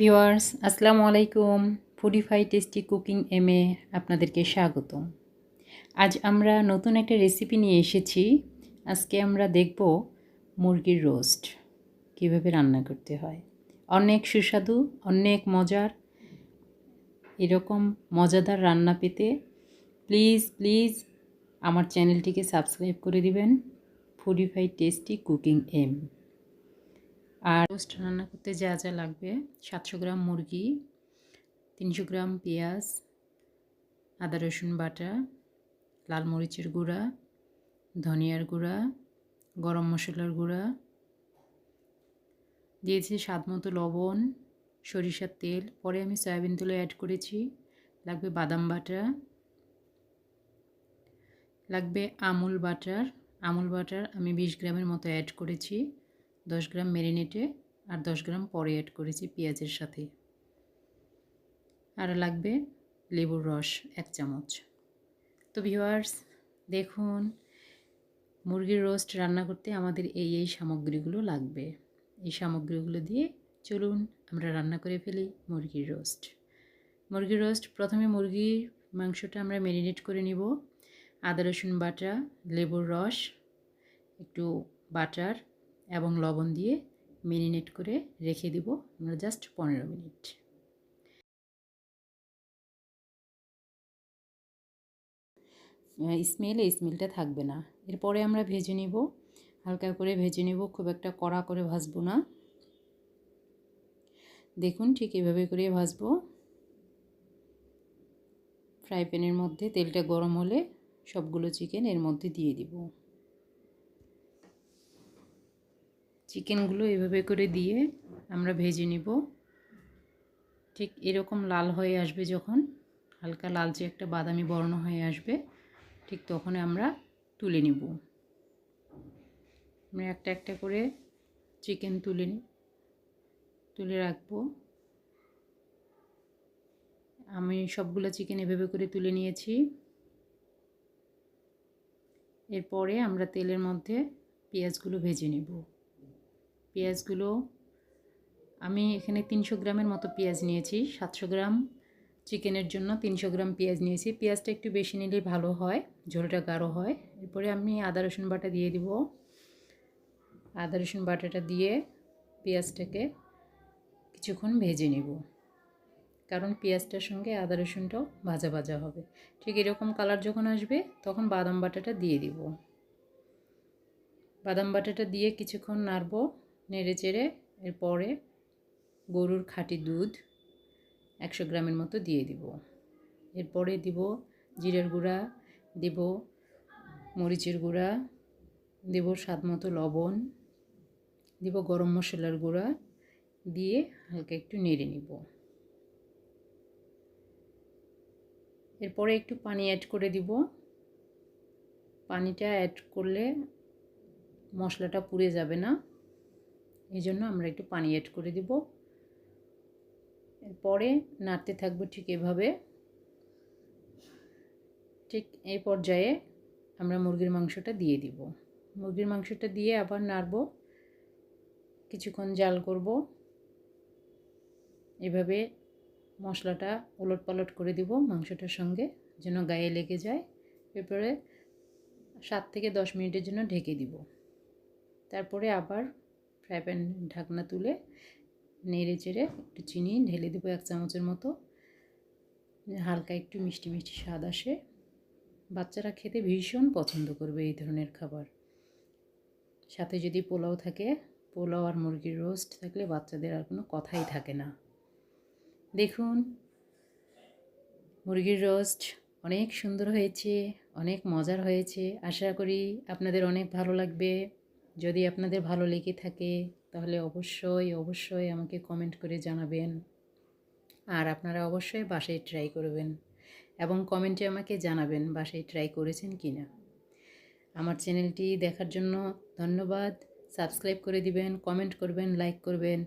Viewers আসসালামু আলাইকুম। Foodify tasty cooking M A আপনাদেরকে স্বাগত আজ আমরা নতুন একটা রেসিপি নিয়ে এসেছি। আজকে আমরা দেখব মুরগির রোস্ট কীভাবে রান্না করতে হয়। অনেক সুস্বাদু, অনেক মজার, এরকম মজাদার রান্না পেতে প্লিজ প্লিজ আমার চ্যানেলটিকে সাবস্ক্রাইব করে দিবেন। ফুডিফাই টেস্টি কুকিং এম আর রোস্ট রান্না করতে যা যা লাগবে, সাতশো গ্রাম মুরগি, তিনশো গ্রাম পেঁয়াজ, আদা, রসুন বাটা, লাল মরিচের গুঁড়া, ধনিয়ার গুঁড়া, গরম মশলার গুঁড়া, দিয়েছি স্বাদ মতো লবণ, সরিষার তেল, পরে আমি সয়াবিন তুলে অ্যাড করেছি, লাগবে বাদাম বাটা, লাগবে আমুল বাটার আমুল বাটার আমি বিশ গ্রামের মতো অ্যাড করেছি। দশ গ্রাম মেরিনেটে আর দশ গ্রাম পরে অ্যাড করেছি পেঁয়াজের সাথে। আর লাগবে লেবুর রস এক চামচ। তো ভিওয়ার্স দেখুন, মুরগির রোস্ট রান্না করতে আমাদের এই এই সামগ্রীগুলো লাগবে। এই সামগ্রীগুলো দিয়ে চলুন আমরা রান্না করে ফেলি মুরগির রোস্ট মুরগির রোস্ট প্রথমে মুরগির মাংসটা আমরা ম্যারিনেট করে নিব। আদা, রসুন বাটা, লেবুর রস, একটু বাটার এবং লবণ দিয়ে মেরিনেট করে রেখে দিব আমরা জাস্ট পনেরো মিনিট। স্মেল এই স্মেলটা থাকবে না। এরপরে আমরা ভেজে নিব। হালকা করে ভেজে নেব, খুব একটা কড়া করে ভাজবো না। দেখুন ঠিক এভাবে করে ভাজবো। ফ্রাই প্যানের মধ্যে তেলটা গরম হলে সবগুলো চিকেন এর মধ্যে দিয়ে দিব। চিকেনগুলো এভাবে করে দিয়ে আমরা ভেজে নিব। ঠিক এরকম লাল হয়ে আসবে যখন, হালকা লালচে একটা বাদামি বর্ণ হয়ে আসবে, ঠিক তখন আমরা তুলে নিব। আমরা একটা একটা করে চিকেন তুলে নিই তুলে রাখব। আমি সবগুলো চিকেন এভাবে করে তুলে নিয়েছি। এরপরে আমরা তেলের মধ্যে পেঁয়াজগুলো ভেজে নেব। পেঁয়াজগুলো। আমি এখানে তিনশো গ্রামের মতো পেঁয়াজ নিয়েছি, সাতশো গ্রাম চিকেনের জন্য তিনশো গ্রাম পেঁয়াজ নিয়েছি। পেঁয়াজটা একটু বেশি নিলে ভালো হয়, ঝোলটা গাঢ় হয়। এরপরে আমি আদা, রসুন বাটা দিয়ে দিব। আদা, রসুন বাটাটা দিয়ে পেঁয়াজটাকে কিছুক্ষণ ভেজে নেব। কারণ পেঁয়াজটার সঙ্গে আদা, রসুনটাও ভাজা ভাজা হবে। ঠিক এরকম কালার যখন আসবে, তখন বাদাম বাটাটা দিয়ে দিব। বাদাম বাটাটা দিয়ে কিছুক্ষণ নাড়বো। নেড়ে চেড়ে এরপরে গরুর খাঁটি দুধ একশো গ্রামের মতো দিয়ে দিব। এরপরে দিব জিরের গুঁড়া, দেব মরিচের গুঁড়া, দেব স্বাদ মতো লবণ, দিব গরম মশলার গুঁড়া দিয়ে হালকা একটু নেড়ে নিব। এরপরে একটু পানি অ্যাড করে দিব। পানিটা অ্যাড করলে মশলাটা পুড়ে যাবে না। এই জন্য আমরা একটু পানি অ্যাড করে দিব। এরপরে নাড়তে থাকব ঠিক এভাবে। ঠিক এই পর্যায়ে আমরা মুরগির মাংসটা দিয়ে দিব। মুরগির মাংসটা দিয়ে আবার নাড়ব। কিছুক্ষণ জাল করব। এভাবে মশলাটা ওলট পালট করে দিব মাংসটার সঙ্গে যেন গায়ে লেগে যায়। এরপরে সাত থেকে দশ মিনিটের জন্য ঢেকে দিব। তারপরে আবার ফ্রাই প্যান ঢাকনা তুলে নেড়ে চেড়ে একটু চিনি ঢেলে দেবো এক চামচের মতো। হালকা একটু মিষ্টি মিষ্টি স্বাদ আসে। বাচ্চারা খেতে ভীষণ পছন্দ করবে এই ধরনের খাবার। সাথে যদি পোলাও থাকে, পোলাও আর মুরগির রোস্ট থাকলে বাচ্চাদের আর কোনো কথাই থাকে না। দেখুন, মুরগির রোস্ট অনেক সুন্দর হয়েছে, অনেক মজার হয়েছে। আশা করি আপনাদের অনেক ভালো লাগবে। যদি আপনাদের ভালো লেগে থাকে, তাহলে অবশ্যই অবশ্যই আমাকে কমেন্ট করে জানাবেন। আর আপনারা অবশ্যই বাসায় ট্রাই করবেন এবং কমেন্টে আমাকে জানাবেন বাসায় ট্রাই করেছেন কি না আমার চ্যানেলটি দেখার জন্য ধন্যবাদ। সাবস্ক্রাইব করে দিবেন কমেন্ট করবেন লাইক করবেন।